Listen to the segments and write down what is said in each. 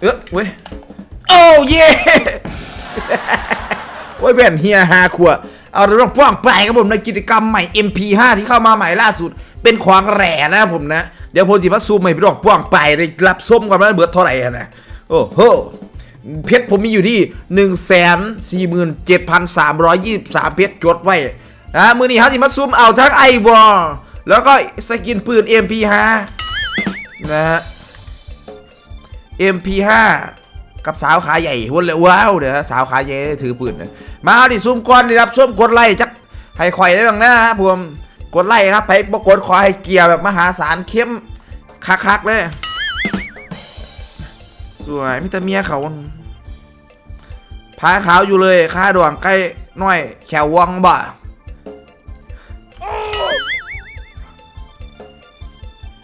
เออเว้ย โอ้เย่โอ้ยเป็นเฮียฮาขวเอาเรื่องพ่วงไปครับผมในกิจกรรมใหม่ MP5 ที่เข้ามาใหม่ล่าสุด เป็นของแหร่นะผมนะ เดี๋ยวผมจะมาซูมใหม่ไปดอกพ่วงไปได้รับส้มกันแล้วเบิดเท่าไหร่นะโอ้โหเพชรผมมีอยู่ที่ 1 4 7 3 2 3 เพชรจดไว้นะมือนี้เขาจะมาซูมเอาทั้งไอวอลแล้วก็สกินปืน MP5 นะฮะ MP5 กับสาวขาใหญ่วนเลยว้าวเดี๋ยวสาวขาใหญ่ถือปืนนะมาเอาดิซุ่มก่อนดิครับซุ่มกดไล่จักให้ข่อยได้บ้างนะครับผมกดไล่ครับไปบกดขอให้เกียร์แบบมหาศาลเข้มคักๆเลยสวยมิตรเมียเขาพาขาวอยู่เลยค่าดวงใกล้น้อยแขววังบ่า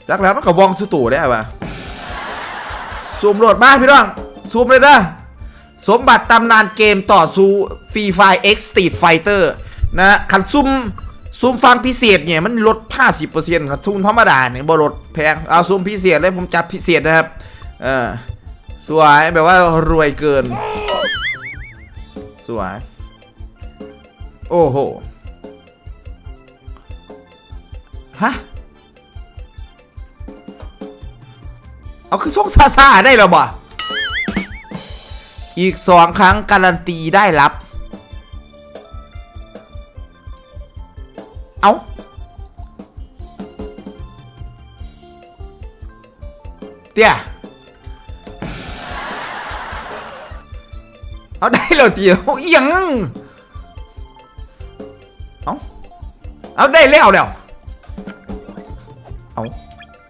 จักแล้วมันกับวองสุตู่ได้ป่ะ ซูมโหลดมาพี่น้องซูมเลยนะสมบัติตำนานเกมต่อสู้ฟรีไฟ X Street Fighter นะขันซุ่มซุ่มฟังพิเศษเนี่ยมันลด 50%ครับซุ่มธรรมดาเนี่ยบ่ลดแพงเอาซุ่มพิเศษเลยผมจัดพิเศษนะครับเออสวยแบบว่ารวยเกิน สวย โอ้โหฮะ เอาคือส่งซาซาได้แล้วบ่อีกสองครั้งการันตีได้รับ เอาเตี้ยเอาได้แล้วเตี้ยเอาเอียงเอาเอาได้แล้วแล้วเอา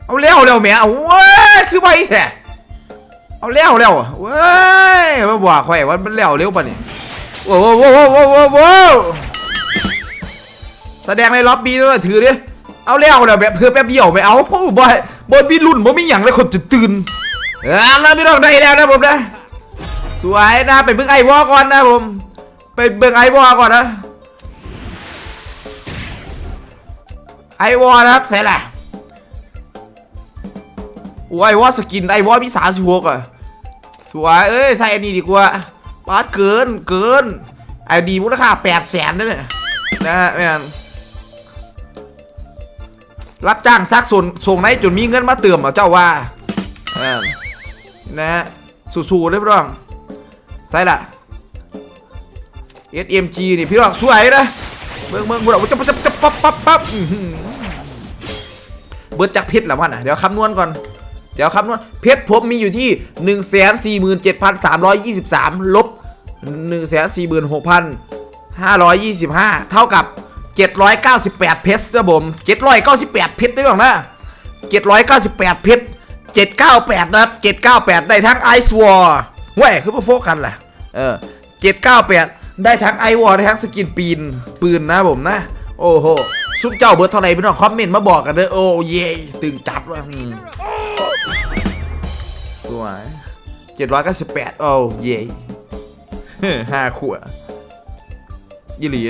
เอาเร็วเร็วแม่เอาเว้ย คือไปแท้เอาเร็วเร็วเว้ยมาบอกข่อยว่ามันเร็วเร็วป่ะนี่โว้โว้โว้โว้โว้โว้โว้แสดงในล็อบบี้ด้วยถือดิเอาเร็วเร็วแบบเพื่อแป๊บเดียวไปเอาบ่บ่บ่มีรุ่นบ่มีหยังเลยคนจะตื่นเออแล้วพี่น้องได้แล้วนะผมนะสวยนะไปเบิ่งไอวอก่อนนะผมไปเบิ่งไอวอก่อนนะไอวอนะครับใส่แหละ โอ้ยว่าสกินไอ้ว่ามีสามสิบหกอะสวยเอ้ยใส่อันนี้ดีกว่าปาดเกินเกินไอดีมูลค่าแปดแสนนั่นเนี่ยนะฮะแม่นรับจ้างซักส่วนส่งไหนจนมีเงินมาเติมเหรอเจ้าว่านะฮะสู้ๆเลยพี่น้องใส่ละ SMG นี่พี่น้องสวยนะเมืองเมืองพวกเราจะจะจะปั๊บปั๊บปั๊บเบิร์ดจากพชรแล้ววะน่ะเดี๋ยวคำนวณก่อน เดี๋ยวครับนวณเพชรผมมีอยู่ที่ 1 4 7 3 2 3 ลบ 1 4 6 5 25 เท่ากับ 798 เพชรนะผม 798 เพชรได้บ้างนะ 798 เพชร 798 นะครับ 798 ได้ทั้งไอซ์วอร์เว้ยคือมาโฟกัสแหละเออ 798 ได้ทั้งไอวอร์ได้ทั้งสกินปีนปืนนะผมนะ โอ้โหซุปเจ้าเบิร์ดเท่าไหร่พี่น้องคอมเมนต์มาบอกกันเด้อโอ้เย่ตึงจัดว่ะ อืมสวยเจ็ดร้อยเก้าสิบแปดโอ้เย่ห้าขวดยี่หลี